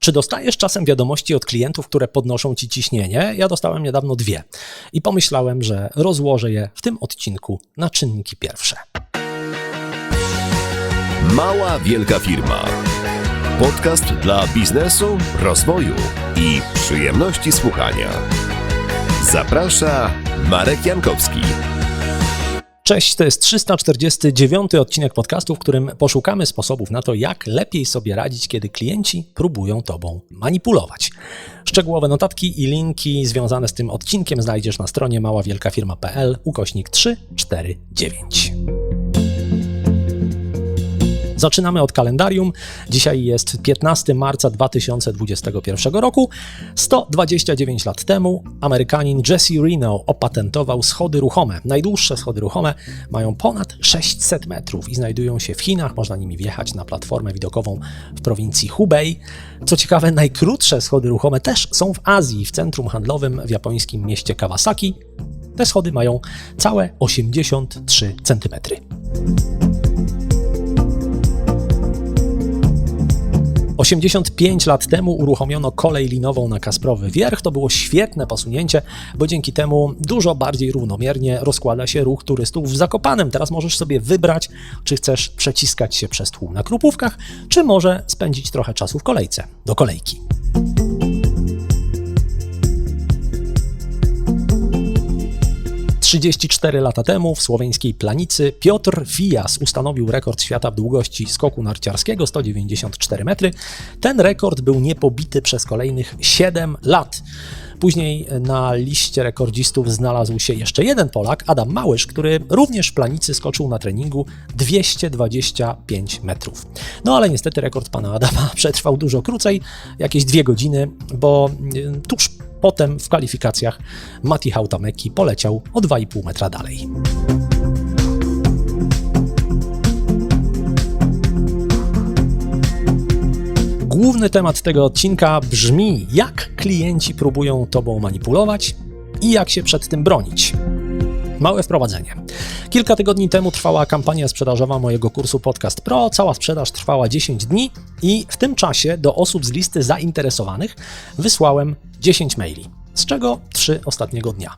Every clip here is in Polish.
Czy dostajesz czasem wiadomości od klientów, które podnoszą ci ciśnienie? Ja dostałem niedawno dwie i pomyślałem, że rozłożę je w tym odcinku na czynniki pierwsze. Mała Wielka Firma. Podcast dla biznesu, rozwoju i przyjemności słuchania. Zaprasza Marek Jankowski. Cześć, to jest 349 odcinek podcastu, w którym poszukamy sposobów na to, jak lepiej sobie radzić, kiedy klienci próbują Tobą manipulować. Szczegółowe notatki i linki związane z tym odcinkiem znajdziesz na stronie maławielkafirma.pl ukośnik 349. Zaczynamy od kalendarium. Dzisiaj jest 15 marca 2021 roku. 129 lat temu Amerykanin Jesse Reno opatentował schody ruchome. Najdłuższe schody ruchome mają ponad 600 metrów i znajdują się w Chinach. Można nimi wjechać na platformę widokową w prowincji Hubei. Co ciekawe, najkrótsze schody ruchome też są w Azji, w centrum handlowym w japońskim mieście Kawasaki. Te schody mają całe 83 centymetry. 85 lat temu uruchomiono kolej linową na Kasprowy Wierch. To było świetne posunięcie, bo dzięki temu dużo bardziej równomiernie rozkłada się ruch turystów w Zakopanem. Teraz możesz sobie wybrać, czy chcesz przeciskać się przez tłum na Krupówkach, czy może spędzić trochę czasu w kolejce, do kolejki. 34 lata temu w słoweńskiej Planicy Piotr Fijas ustanowił rekord świata w długości skoku narciarskiego 194 metry. Ten rekord był niepobity przez kolejnych 7 lat. Później na liście rekordzistów znalazł się jeszcze jeden Polak, Adam Małysz, który również w planicy skoczył na treningu 225 metrów. No ale niestety rekord pana Adama przetrwał dużo krócej, jakieś dwie godziny, bo y, tuż Potem w kwalifikacjach Mati Hautameki poleciał o 2,5 metra dalej. Główny temat tego odcinka brzmi: jak klienci próbują tobą manipulować i jak się przed tym bronić. Małe wprowadzenie. Kilka tygodni temu trwała kampania sprzedażowa mojego kursu Podcast Pro. Cała sprzedaż trwała 10 dni i w tym czasie do osób z listy zainteresowanych wysłałem 10 maili z czego trzy ostatniego dnia.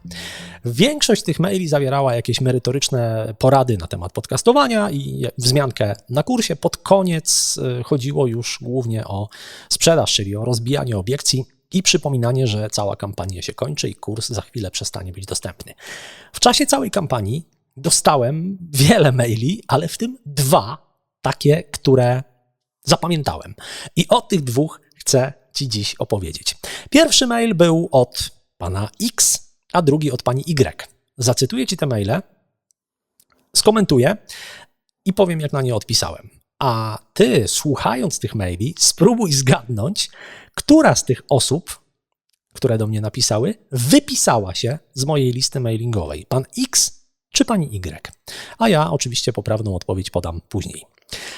Większość tych maili zawierała jakieś merytoryczne porady na temat podcastowania i wzmiankę na kursie. Pod koniec y, chodziło już głównie o sprzedaż, czyli o rozbijanie obiekcji i przypominanie, że cała kampania się kończy i kurs za chwilę przestanie być dostępny. W czasie całej kampanii dostałem wiele maili, ale w tym dwa takie, które zapamiętałem. I o tych dwóch chcę Ci dziś opowiedzieć. Pierwszy mail był od pana X, a drugi od pani Y. Zacytuję Ci te maile, skomentuję i powiem, jak na nie odpisałem. A Ty, słuchając tych maili, spróbuj zgadnąć, która z tych osób, które do mnie napisały, wypisała się z mojej listy mailingowej. Pan X czy pani Y? A ja oczywiście poprawną odpowiedź podam później.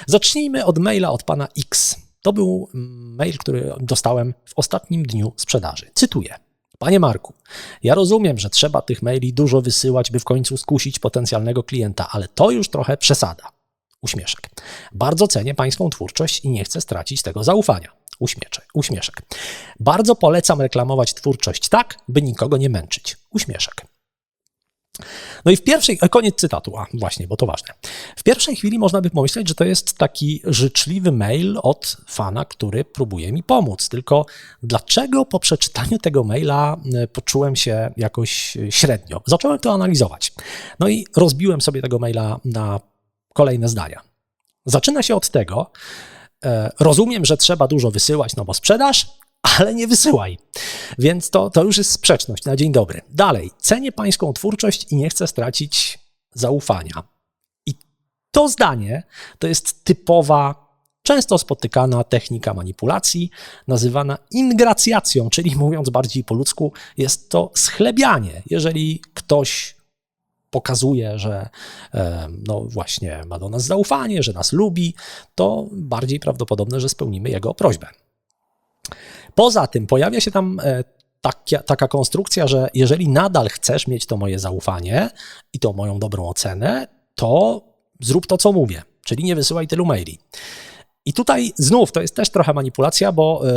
Zacznijmy od maila od pana X. To był mail, który dostałem w ostatnim dniu sprzedaży. Cytuję. Panie Marku, ja rozumiem, że trzeba tych maili dużo wysyłać, by w końcu skusić potencjalnego klienta, ale to już trochę przesada. Uśmieszek. Bardzo cenię Pańską twórczość i nie chcę stracić tego zaufania. Uśmieszek. Uśmieszek. Bardzo polecam reklamować twórczość tak, by nikogo nie męczyć. Uśmieszek. No i w pierwszej, koniec cytatu, a właśnie, bo to ważne. W pierwszej chwili można by pomyśleć, że to jest taki życzliwy mail od fana, który próbuje mi pomóc. Tylko dlaczego po przeczytaniu tego maila e, poczułem się jakoś średnio? Zacząłem to analizować. No i rozbiłem sobie tego maila na kolejne zdania. Zaczyna się od tego, e, rozumiem, że trzeba dużo wysyłać, no bo sprzedaż, ale nie wysyłaj. Więc to, to już jest sprzeczność na dzień dobry. Dalej, cenię pańską twórczość i nie chcę stracić zaufania. I to zdanie to jest typowa, często spotykana technika manipulacji, nazywana ingracjacją, czyli mówiąc bardziej po ludzku, jest to schlebianie. Jeżeli ktoś pokazuje, że e, no właśnie ma do nas zaufanie, że nas lubi, to bardziej prawdopodobne, że spełnimy jego prośbę. Poza tym pojawia się tam e, taka, taka konstrukcja, że jeżeli nadal chcesz mieć to moje zaufanie i tą moją dobrą ocenę, to zrób to, co mówię, czyli nie wysyłaj tylu maili. I tutaj znów to jest też trochę manipulacja, bo e,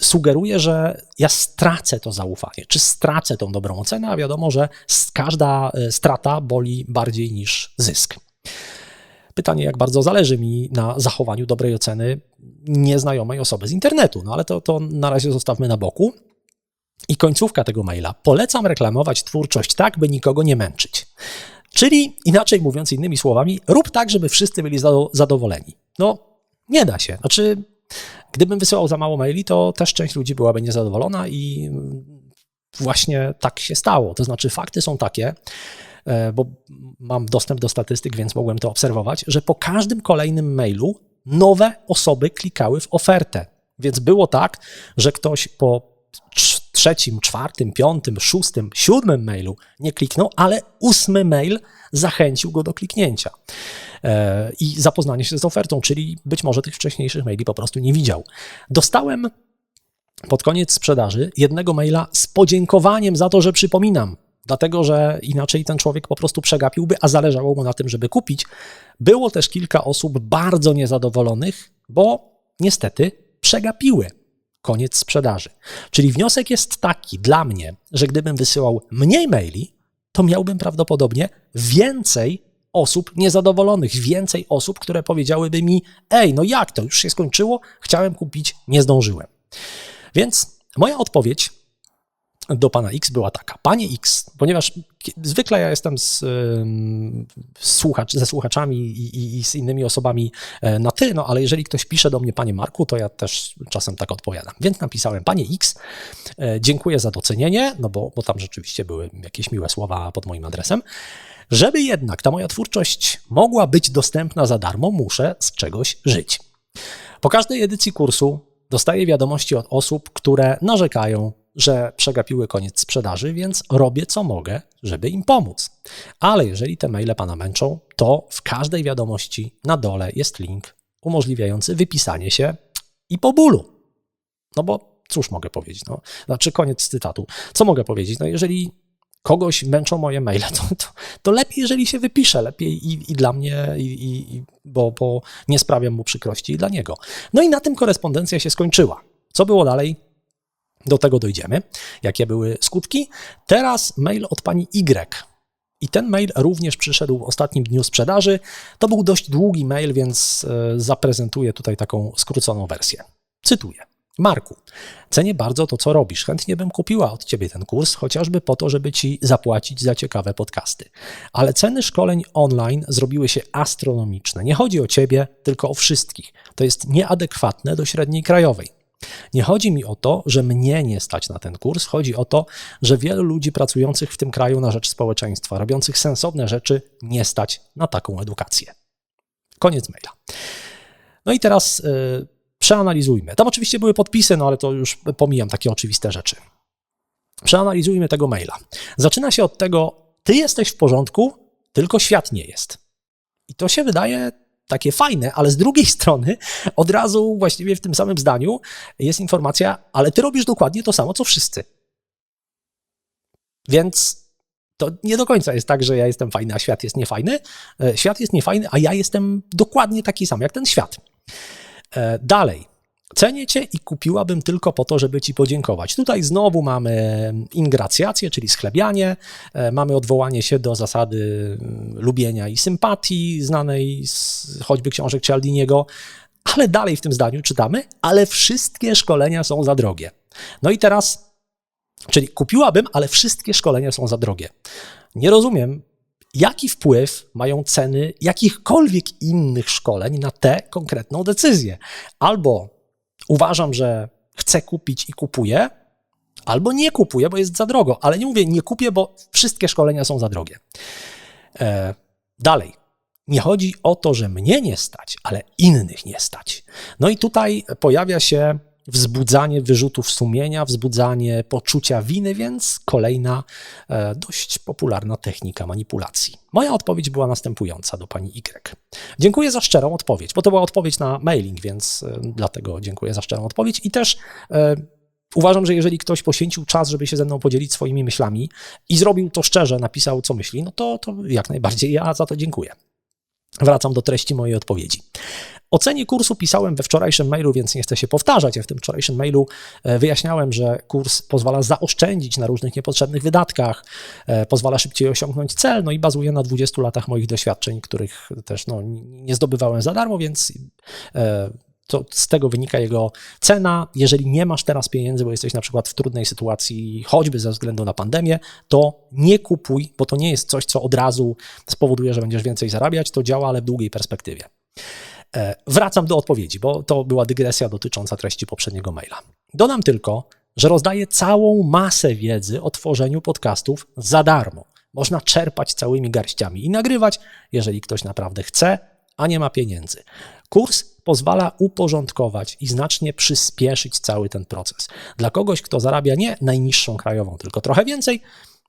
sugeruje, że ja stracę to zaufanie, czy stracę tą dobrą ocenę, a wiadomo, że każda e, strata boli bardziej niż zysk. Pytanie, jak bardzo zależy mi na zachowaniu dobrej oceny nieznajomej osoby z internetu, no ale to, to na razie zostawmy na boku. I końcówka tego maila. Polecam reklamować twórczość tak, by nikogo nie męczyć. Czyli inaczej mówiąc, innymi słowami, rób tak, żeby wszyscy byli zado- zadowoleni. No, nie da się. Znaczy, gdybym wysyłał za mało maili, to też część ludzi byłaby niezadowolona i właśnie tak się stało. To znaczy, fakty są takie, e, bo mam dostęp do statystyk, więc mogłem to obserwować, że po każdym kolejnym mailu nowe osoby klikały w ofertę. Więc było tak, że ktoś po trzecim, czwartym, piątym, szóstym, siódmym mailu nie kliknął, ale ósmy mail zachęcił go do kliknięcia e, i zapoznania się z ofertą, czyli być może tych wcześniejszych maili po prostu nie widział. Dostałem pod koniec sprzedaży jednego maila z podziękowaniem za to, że przypominam, dlatego że inaczej ten człowiek po prostu przegapiłby, a zależało mu na tym, żeby kupić. Było też kilka osób bardzo niezadowolonych, bo niestety przegapiły koniec sprzedaży. Czyli wniosek jest taki dla mnie, że gdybym wysyłał mniej maili, to miałbym prawdopodobnie więcej osób niezadowolonych, więcej osób, które powiedziałyby mi: Ej, no jak to, już się skończyło, chciałem kupić, nie zdążyłem. Więc moja odpowiedź do pana X była taka. Panie X, ponieważ zwykle ja jestem z, słuchacz, ze słuchaczami i, i, i z innymi osobami e, na ty, no ale jeżeli ktoś pisze do mnie, panie Marku, to ja też czasem tak odpowiadam. Więc napisałem, panie X, e, dziękuję za docenienie, no bo, bo tam rzeczywiście były jakieś miłe słowa pod moim adresem. Żeby jednak ta moja twórczość mogła być dostępna za darmo, muszę z czegoś żyć. Po każdej edycji kursu dostaję wiadomości od osób, które narzekają, że przegapiły koniec sprzedaży, więc robię co mogę, żeby im pomóc. Ale jeżeli te maile pana męczą, to w każdej wiadomości na dole jest link umożliwiający wypisanie się i po bólu. No bo cóż mogę powiedzieć? No, znaczy, koniec cytatu. Co mogę powiedzieć? No, jeżeli kogoś męczą moje maile, to, to, to lepiej, jeżeli się wypisze, lepiej i, i dla mnie, i, i- bo, bo nie sprawiam mu przykrości i dla niego. No i na tym korespondencja się skończyła. Co było dalej? Do tego dojdziemy. Jakie były skutki? Teraz mail od pani Y. I ten mail również przyszedł w ostatnim dniu sprzedaży. To był dość długi mail, więc e, zaprezentuję tutaj taką skróconą wersję. Cytuję. Marku, cenię bardzo to, co robisz. Chętnie bym kupiła od ciebie ten kurs, chociażby po to, żeby ci zapłacić za ciekawe podcasty. Ale ceny szkoleń online zrobiły się astronomiczne. Nie chodzi o ciebie, tylko o wszystkich. To jest nieadekwatne do średniej krajowej. Nie chodzi mi o to, że mnie nie stać na ten kurs, chodzi o to, że wielu ludzi pracujących w tym kraju na rzecz społeczeństwa, robiących sensowne rzeczy, nie stać na taką edukację. Koniec maila. No i teraz y, przeanalizujmy. Tam oczywiście były podpisy, no ale to już pomijam takie oczywiste rzeczy. Przeanalizujmy tego maila. Zaczyna się od tego, ty jesteś w porządku, tylko świat nie jest. I to się wydaje takie fajne, ale z drugiej strony od razu właściwie w tym samym zdaniu jest informacja, ale ty robisz dokładnie to samo, co wszyscy. Więc to nie do końca jest tak, że ja jestem fajny, a świat jest niefajny. E, Świat jest niefajny, a ja jestem dokładnie taki sam jak ten świat. E, Dalej. Cenię cię i kupiłabym tylko po to, żeby ci podziękować. Tutaj znowu mamy ingracjację, czyli schlebianie, e, mamy odwołanie się do zasady mm, lubienia i sympatii, znanej z choćby książek Cialdiniego, ale dalej w tym zdaniu czytamy, ale wszystkie szkolenia są za drogie. No i teraz, czyli kupiłabym, ale wszystkie szkolenia są za drogie. Nie rozumiem, jaki wpływ mają ceny jakichkolwiek innych szkoleń na tę konkretną decyzję. Albo uważam, że chcę kupić i kupuję, albo nie kupuję, bo jest za drogo. Ale nie mówię, nie kupię, bo wszystkie szkolenia są za drogie. E, dalej. Nie chodzi o to, że mnie nie stać, ale innych nie stać. No i tutaj pojawia się wzbudzanie wyrzutów sumienia, wzbudzanie poczucia winy, więc kolejna e, dość popularna technika manipulacji. Moja odpowiedź była następująca do pani Y. Dziękuję za szczerą odpowiedź, bo to była odpowiedź na mailing, więc e, dlatego dziękuję za szczerą odpowiedź i też e, Uważam, że jeżeli ktoś poświęcił czas, żeby się ze mną podzielić swoimi myślami i zrobił to szczerze, napisał co myśli, no to, to jak najbardziej ja za to dziękuję. Wracam do treści mojej odpowiedzi. O cenie kursu pisałem we wczorajszym mailu, więc nie chcę się powtarzać. Ja w tym wczorajszym mailu e, wyjaśniałem, że kurs pozwala zaoszczędzić na różnych niepotrzebnych wydatkach, e, pozwala szybciej osiągnąć cel, no i bazuje na 20 latach moich doświadczeń, których też no, nie zdobywałem za darmo, więc e, to z tego wynika jego cena. Jeżeli nie masz teraz pieniędzy, bo jesteś na przykład w trudnej sytuacji, choćby ze względu na pandemię, to nie kupuj, bo to nie jest coś, co od razu spowoduje, że będziesz więcej zarabiać. To działa, ale w długiej perspektywie. E, Wracam do odpowiedzi, bo to była dygresja dotycząca treści poprzedniego maila. Dodam tylko, że rozdaję całą masę wiedzy o tworzeniu podcastów za darmo. Można czerpać całymi garściami i nagrywać, jeżeli ktoś naprawdę chce, a nie ma pieniędzy. Kurs pozwala uporządkować i znacznie przyspieszyć cały ten proces. Dla kogoś, kto zarabia nie najniższą krajową, tylko trochę więcej,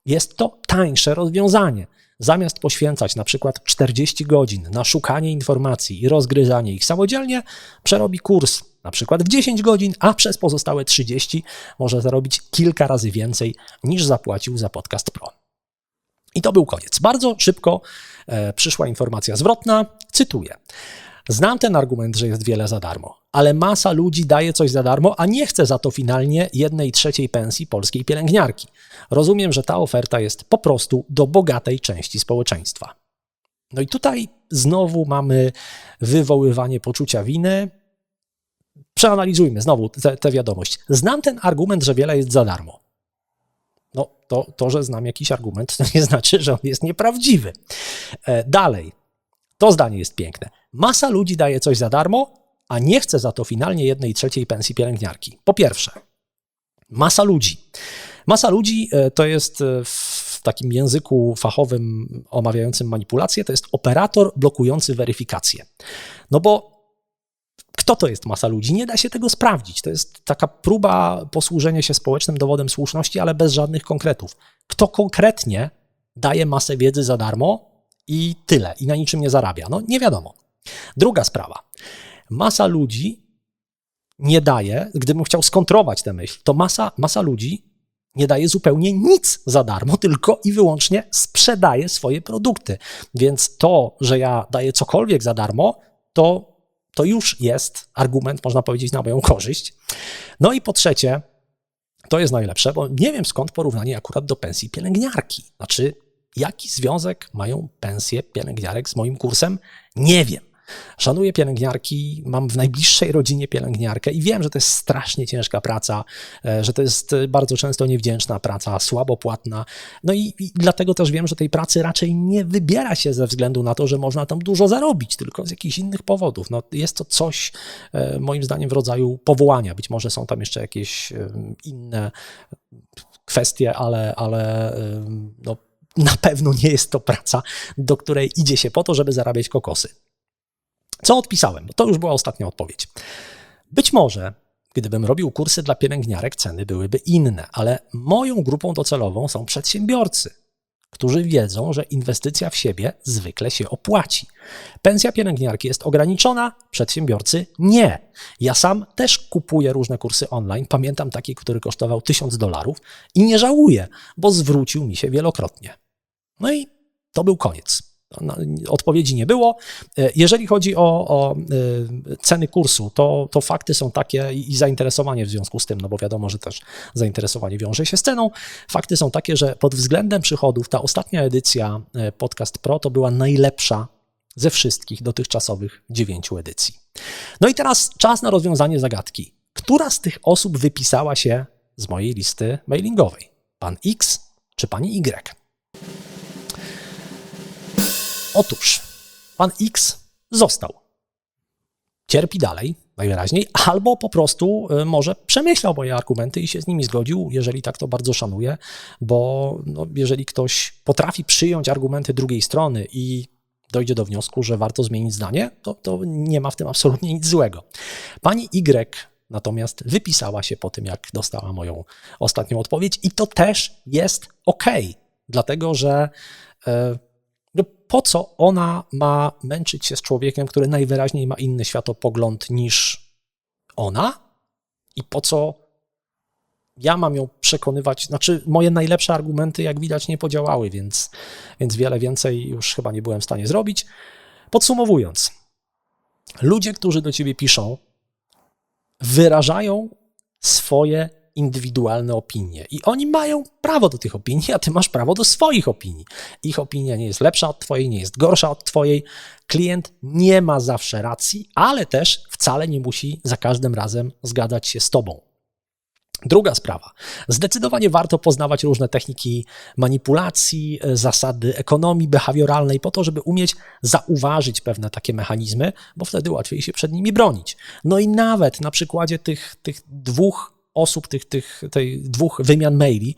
jest to tańsze rozwiązanie. Zamiast poświęcać na przykład 40 godzin na szukanie informacji i rozgryzanie ich samodzielnie, przerobi kurs na przykład w 10 godzin, a przez pozostałe 30 może zarobić kilka razy więcej niż zapłacił za podcast Pro. I to był koniec. Bardzo szybko e, przyszła informacja zwrotna. Cytuję. Znam ten argument, że jest wiele za darmo, ale masa ludzi daje coś za darmo, a nie chce za to finalnie jednej trzeciej pensji polskiej pielęgniarki. Rozumiem, że ta oferta jest po prostu do bogatej części społeczeństwa. No i tutaj znowu mamy wywoływanie poczucia winy. Przeanalizujmy znowu tę wiadomość. Znam ten argument, że wiele jest za darmo. No, to, to, że znam jakiś argument, to nie znaczy, że on jest nieprawdziwy. E, dalej, to zdanie jest piękne. Masa ludzi daje coś za darmo, a nie chce za to finalnie jednej trzeciej pensji pielęgniarki. Po pierwsze, masa ludzi. Masa ludzi e, to jest e, w takim języku fachowym omawiającym manipulację, to jest operator blokujący weryfikację. No bo kto to jest masa ludzi? Nie da się tego sprawdzić. To jest taka próba posłużenia się społecznym dowodem słuszności, ale bez żadnych konkretów. Kto konkretnie daje masę wiedzy za darmo i tyle, i na niczym nie zarabia? No nie wiadomo. Druga sprawa. Masa ludzi nie daje, gdybym chciał skontrować tę myśl, to masa, masa ludzi nie daje zupełnie nic za darmo, tylko i wyłącznie sprzedaje swoje produkty. Więc to, że ja daję cokolwiek za darmo, to, to już jest argument, można powiedzieć, na moją korzyść. No i po trzecie, to jest najlepsze, bo nie wiem skąd porównanie akurat do pensji pielęgniarki. Znaczy, jaki związek mają pensje pielęgniarek z moim kursem? Nie wiem. Szanuję pielęgniarki, mam w najbliższej rodzinie pielęgniarkę i wiem, że to jest strasznie ciężka praca, e, że to jest bardzo często niewdzięczna praca, słabo płatna. No i, i, dlatego też wiem, że tej pracy raczej nie wybiera się ze względu na to, że można tam dużo zarobić, tylko z jakichś innych powodów. No, jest to coś, e, moim zdaniem, w rodzaju powołania. Być może są tam jeszcze jakieś inne kwestie, ale, ale no, na pewno nie jest to praca, do której idzie się po to, żeby zarabiać kokosy. Co odpisałem? To już była ostatnia odpowiedź. Być może, gdybym robił kursy dla pielęgniarek, ceny byłyby inne, ale moją grupą docelową są przedsiębiorcy, którzy wiedzą, że inwestycja w siebie zwykle się opłaci. Pensja pielęgniarki jest ograniczona, przedsiębiorcy nie. Ja sam też kupuję różne kursy online. Pamiętam taki, który kosztował 1000 dolarów i nie żałuję, bo zwrócił mi się wielokrotnie. No i to był koniec. Odpowiedzi nie było. E, jeżeli chodzi o, o e, ceny kursu, to, to fakty są takie i zainteresowanie w związku z tym, no bo wiadomo, że też zainteresowanie wiąże się z ceną. Fakty są takie, że pod względem przychodów ta ostatnia edycja e, Podcast Pro to była najlepsza ze wszystkich dotychczasowych dziewięciu edycji. No i teraz czas na rozwiązanie zagadki. Która z tych osób wypisała się z mojej listy mailingowej? Pan X czy pani Y? Otóż pan X został. Cierpi dalej, najwyraźniej, albo po prostu y, może przemyślał moje argumenty i się z nimi zgodził, jeżeli tak to bardzo szanuję, bo no, jeżeli ktoś potrafi przyjąć argumenty drugiej strony i dojdzie do wniosku, że warto zmienić zdanie, to, to nie ma w tym absolutnie nic złego. Pani Y natomiast wypisała się po tym, jak dostała moją ostatnią odpowiedź, i to też jest ok, dlatego że. Yy, no po co ona ma męczyć się z człowiekiem, który najwyraźniej ma inny światopogląd niż ona? I po co ja mam ją przekonywać? Znaczy, moje najlepsze argumenty, jak widać, nie podziałały, więc, więc wiele więcej już chyba nie byłem w stanie zrobić. Podsumowując, ludzie, którzy do ciebie piszą, wyrażają swoje indywidualne opinie. I oni mają prawo do tych opinii, a ty masz prawo do swoich opinii. Ich opinia nie jest lepsza od twojej, nie jest gorsza od twojej. Klient nie ma zawsze racji, ale też wcale nie musi za każdym razem zgadzać się z tobą. Druga sprawa. Zdecydowanie warto poznawać różne techniki manipulacji, zasady ekonomii behawioralnej, po to, żeby umieć zauważyć pewne takie mechanizmy, bo wtedy łatwiej się przed nimi bronić. No i nawet na przykładzie tych, tych dwóch osób, tych, tych tej dwóch wymian maili,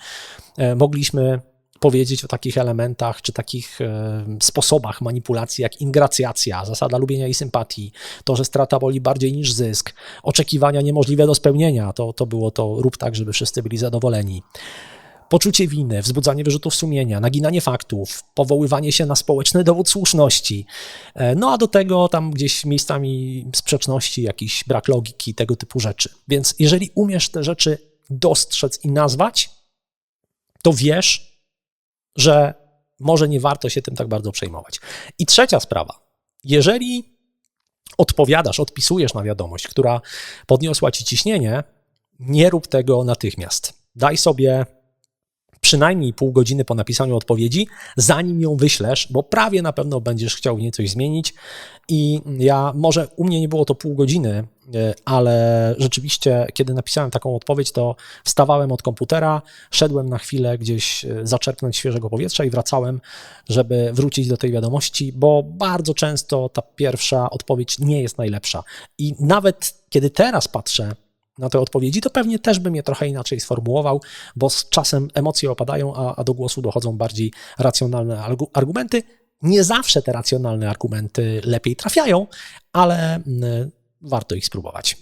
e, mogliśmy powiedzieć o takich elementach czy takich e, sposobach manipulacji jak ingracjacja, zasada lubienia i sympatii, to, że strata boli bardziej niż zysk, oczekiwania niemożliwe do spełnienia, to, to było to rób tak, żeby wszyscy byli zadowoleni. Poczucie winy, wzbudzanie wyrzutów sumienia, naginanie faktów, powoływanie się na społeczny dowód słuszności. E, no a do tego tam gdzieś miejscami sprzeczności, jakiś brak logiki, tego typu rzeczy. Więc jeżeli umiesz te rzeczy dostrzec i nazwać, to wiesz, że może nie warto się tym tak bardzo przejmować. I trzecia sprawa. Jeżeli odpowiadasz, odpisujesz na wiadomość, która podniosła ci ciśnienie, nie rób tego natychmiast. Daj sobie przynajmniej pół godziny po napisaniu odpowiedzi, zanim ją wyślesz, bo prawie na pewno będziesz chciał w niej coś zmienić. I ja, może u mnie nie było to pół godziny, e, ale rzeczywiście, kiedy napisałem taką odpowiedź, to wstawałem od komputera, szedłem na chwilę gdzieś e, zaczerpnąć świeżego powietrza i wracałem, żeby wrócić do tej wiadomości, bo bardzo często ta pierwsza odpowiedź nie jest najlepsza. I nawet kiedy teraz patrzę na te odpowiedzi, to pewnie też bym je trochę inaczej sformułował, bo z czasem emocje opadają, a, a do głosu dochodzą bardziej racjonalne argumenty. Nie zawsze te racjonalne argumenty lepiej trafiają, ale mm, warto ich spróbować.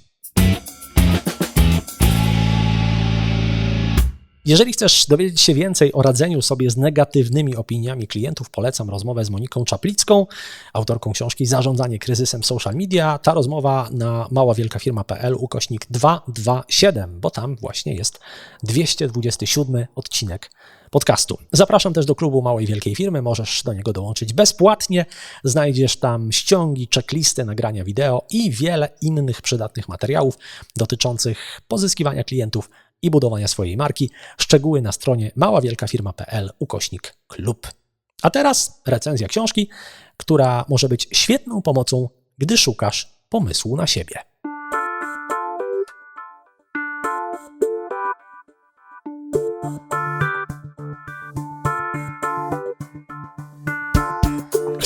Jeżeli chcesz dowiedzieć się więcej o radzeniu sobie z negatywnymi opiniami klientów, polecam rozmowę z Moniką Czaplicką, autorką książki Zarządzanie kryzysem social media. Ta rozmowa na maławielkafirma.pl ukośnik 227, bo tam właśnie jest 227 odcinek podcastu. Zapraszam też do klubu Małej Wielkiej Firmy, możesz do niego dołączyć bezpłatnie. Znajdziesz tam ściągi, checklisty, nagrania wideo i wiele innych przydatnych materiałów dotyczących pozyskiwania klientów i budowania swojej marki. Szczegóły na stronie maławielkafirma.pl ukośnik klub. A teraz recenzja książki, która może być świetną pomocą, gdy szukasz pomysłu na siebie.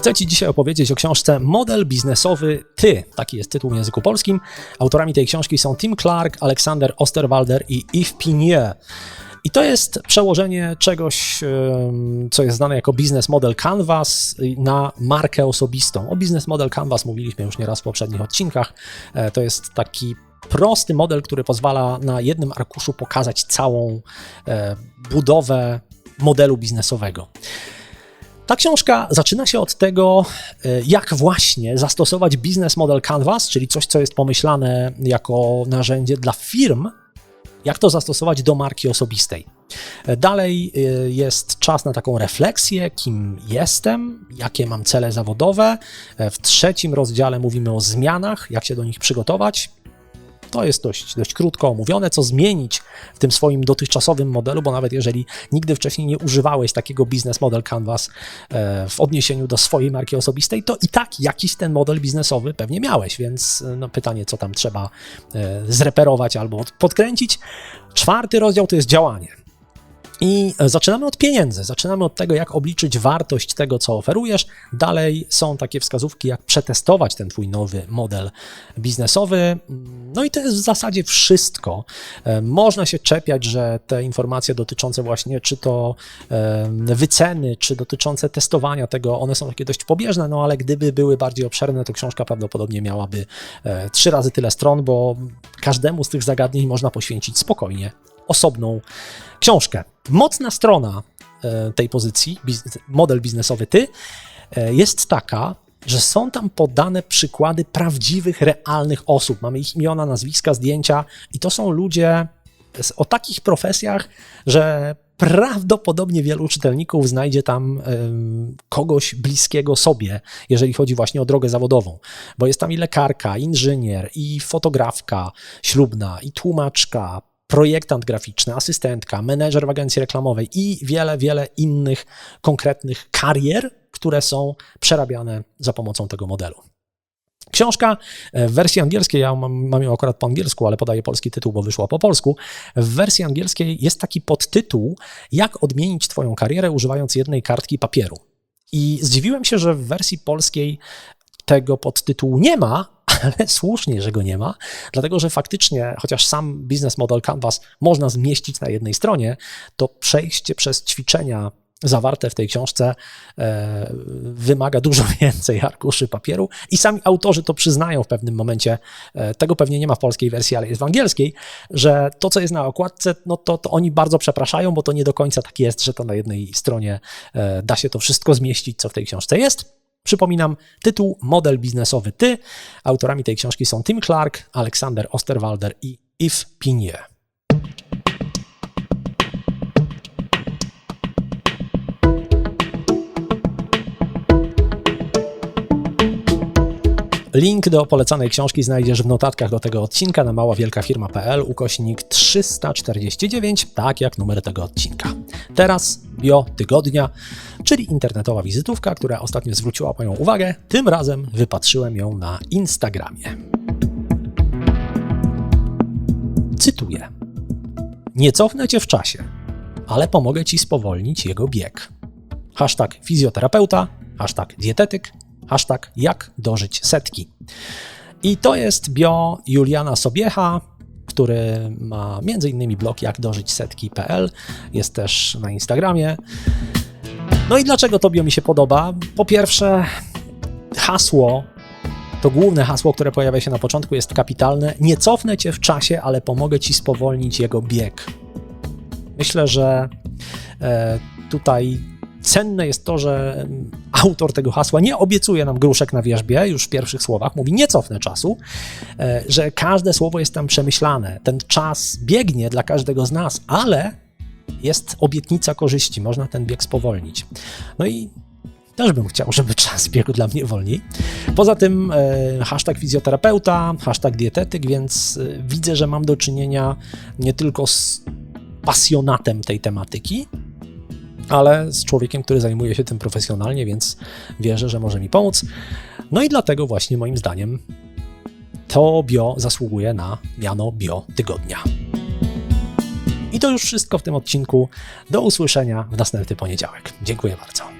Chcę Ci dzisiaj opowiedzieć o książce Model biznesowy Ty. Taki jest tytuł w języku polskim. Autorami tej książki są Tim Clark, Aleksander Osterwalder i Yves Pinier. I to jest przełożenie czegoś, co jest znane jako Business Model Canvas na markę osobistą. O Business Model Canvas mówiliśmy już nieraz w poprzednich odcinkach. E, to jest taki prosty model, który pozwala na jednym arkuszu pokazać całą e, budowę modelu biznesowego. Ta książka zaczyna się od tego, e, jak właśnie zastosować Business Model Canvas, czyli coś, co jest pomyślane jako narzędzie dla firm, jak to zastosować do marki osobistej. E, dalej e, jest czas na taką refleksję, kim jestem, jakie mam cele zawodowe. W trzecim rozdziale mówimy o zmianach, jak się do nich przygotować. To jest dość, dość krótko omówione, co zmienić w tym swoim dotychczasowym modelu, bo nawet jeżeli nigdy wcześniej nie używałeś takiego business model Canvas e, w odniesieniu do swojej marki osobistej, to i tak jakiś ten model biznesowy pewnie miałeś, więc e, no, pytanie, co tam trzeba e, zreperować albo podkręcić. Czwarty rozdział to jest działanie. I zaczynamy od pieniędzy, zaczynamy od tego, jak obliczyć wartość tego, co oferujesz. Dalej są takie wskazówki, jak przetestować ten Twój nowy model biznesowy. No i to jest w zasadzie wszystko. E, można się czepiać, że te informacje dotyczące właśnie czy to wyceny, czy dotyczące testowania tego, one są takie dość pobieżne, no ale gdyby były bardziej obszerne, to książka prawdopodobnie miałaby e, trzy razy tyle stron, bo każdemu z tych zagadnień można poświęcić spokojnie osobną książkę. Mocna strona e, tej pozycji, model biznesowy ty, e, jest taka, że są tam podane przykłady prawdziwych, realnych osób. Mamy ich imiona, nazwiska, zdjęcia i to są ludzie o takich profesjach, że prawdopodobnie wielu czytelników znajdzie tam kogoś bliskiego sobie, jeżeli chodzi właśnie o drogę zawodową. Bo jest tam i lekarka, inżynier, i fotografka ślubna, i tłumaczka, projektant graficzny, asystentka, menedżer w agencji reklamowej i wiele, wiele innych konkretnych karier, które są przerabiane za pomocą tego modelu. Książka e, w wersji angielskiej, ja mam, mam ją akurat po angielsku, ale podaję polski tytuł, bo wyszła po polsku. W wersji angielskiej jest taki podtytuł, jak odmienić Twoją karierę używając jednej kartki papieru. I zdziwiłem się, że w wersji polskiej tego podtytułu nie ma, ale słusznie, że go nie ma, dlatego że faktycznie, chociaż sam Business Model Canvas można zmieścić na jednej stronie, to przejście przez ćwiczenia zawarte w tej książce e, wymaga dużo więcej arkuszy papieru i sami autorzy to przyznają w pewnym momencie, e, tego pewnie nie ma w polskiej wersji, ale jest w angielskiej, że to, co jest na okładce, no to, to oni bardzo przepraszają, bo to nie do końca tak jest, że to na jednej stronie e, da się to wszystko zmieścić, co w tej książce jest. Przypominam, tytuł Model biznesowy Ty. Autorami tej książki są Tim Clark, Aleksander Osterwalder i Yves Pigne. Link do polecanej książki znajdziesz w notatkach do tego odcinka na maławielkafirma.pl ukośnik 349, tak jak numer tego odcinka. Teraz bio tygodnia, czyli internetowa wizytówka, która ostatnio zwróciła moją uwagę. Tym razem wypatrzyłem ją na Instagramie. Cytuję. Nie cofnę cię w czasie, ale pomogę ci spowolnić jego bieg. Hashtag fizjoterapeuta, hashtag dietetyk, hashtag jak dożyć setki. I to jest bio Juliana Sobiecha, który ma m.in. blog jak dożyć setki.pl, jest też na Instagramie. No i dlaczego to bio mi się podoba? Po pierwsze, hasło, to główne hasło, które pojawia się na początku, jest kapitalne. Nie cofnę cię w czasie, ale pomogę ci spowolnić jego bieg. Myślę, że e, tutaj cenne jest to, że autor tego hasła nie obiecuje nam gruszek na wierzbie już w pierwszych słowach, mówi nie cofnę czasu, e, że każde słowo jest tam przemyślane. Ten czas biegnie dla każdego z nas, ale jest obietnica korzyści, można ten bieg spowolnić. No i też bym chciał, żeby czas biegł dla mnie wolniej. Poza tym e, hashtag fizjoterapeuta, hashtag dietetyk, więc e, widzę, że mam do czynienia nie tylko z pasjonatem tej tematyki, ale z człowiekiem, który zajmuje się tym profesjonalnie, więc wierzę, że może mi pomóc. No i dlatego właśnie moim zdaniem to bio zasługuje na miano bio tygodnia. I to już wszystko w tym odcinku. Do usłyszenia w następny poniedziałek. Dziękuję bardzo.